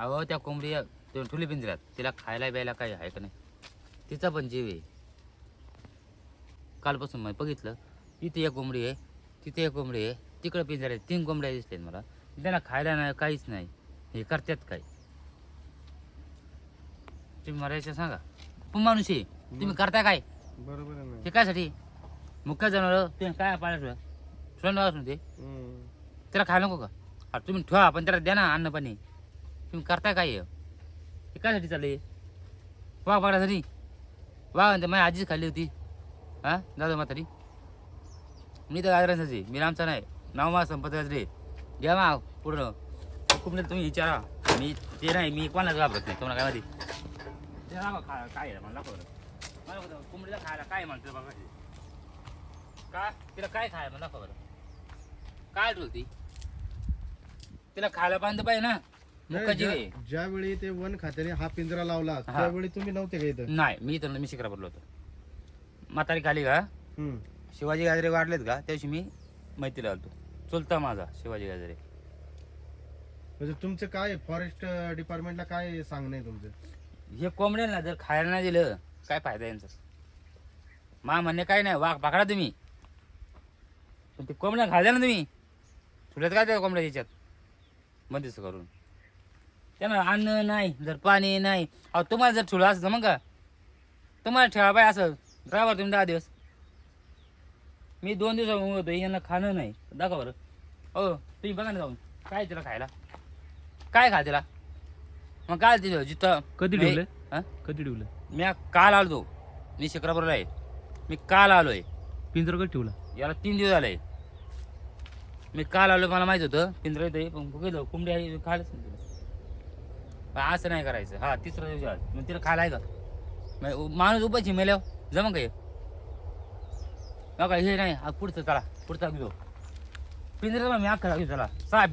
अहो त्या कोंबडी ठुली पिंजऱ्यात. तिला खायला प्यायला काही आहे का नाही? तिचा पण जीव आहे. कालपासून मी बघितलं इथे एक कोंबडी आहे तिथे एक कोंबडी आहे तिकडं पिंजऱ्यात तीन कोंबड्या दिसतात मला. त्यांना खायला नाही काहीच नाही. हे करतात काय? तुम्ही मरायचं सांगा. पण माणूस आहे. तुम्ही करता काय? बरोबर आहे ते कायसाठी मुख्य जनावर तुम्ही काय पाहिलं सोडून ते. त्याला खायला नको का? तुम्ही ठेवा पण त्याला द्या ना अन्न पाणी. तुम्ही करताय काय हे? कायसाठी चालले वाघ पकडासाठी वाघ म्हणते माझी आजीच खाल्ली होती. हां? दादा म्हातारी. मी तर गाजरांची मी रामचा नाही. नाव मा संपत रे. घ्या मा पुढं नाही तुम्ही विचारा. मी ते नाही मी कोणाला घाबरत नाही. तुम्हाला काय माहिती? खा काय मला बरं. मला कोंबडीला खायला काय म्हणतो बघा ते. का? तिला काय खायला मला खबर काय ठेवती तिला खायला पाहिजे पाहिजे ना. ज्या- ज्यावेळी ते वन खात्याने हा पिंजरा लावला हा. त्यावेळी तुम्ही नव्हते का इथं? नाही मी तर मी शिकरा पडलो होतो. म्हातारी खाली का? हम्म. शिवाजी गाजरे वाढलेत का? त्या दिवशी मी माहिती लावतो चुलता माझा शिवाजी गाजरे. म्हणजे तुमचं काय फॉरेस्ट डिपार्टमेंटला काय सांगणं आहे तुमचं? हे कोंबड्यांना जर खायला नाही दिलं काय फायदा यांचा? मा म्हणणे काय नाही वाघ पकडा तुम्ही. पण ते कोंबड्या खाल्ल्या ना तुम्ही? ठुल्यात काय त्या कोंबड्या याच्यात? बंदिस्त करून. त्यांना अन्न नाही जर पाणी नाही. अहो तुम्हाला जर ठुलं असं मग? का तुम्हाला ठेवा पाय असं. राहा तुम्ही दहा दिवस. मी दोन दिवस होतो यांना खाणं नाही. दाखवा बरं. हो तुम्ही बघा ना जाऊन. काय तिला खायला? काय खा तिला? मग काय तिथं? जिथं कधी नाही. ठेवलंय? हा? कधी ठेवलं? मी काल आलो मी शिक्रापूरला आहे. मी काल आलोय. पिंजरा कधी ठेवला? याला तीन दिवस झाले. मी काल आलो मला माहीत होतं. पिंजरा येते पण बघितलं कोंबडी आहे खायलाच नाही. पण असं नाही करायचं. हा तिसऱ्या दिवशी आज मग तिला खायला आहे का? मग माणूस उपायची मेल्यावर जमा काय बघा हे नाही. पुढचं चला. पुढचा घेऊ पिंजरा मी अख्खा घेऊ चला. सहा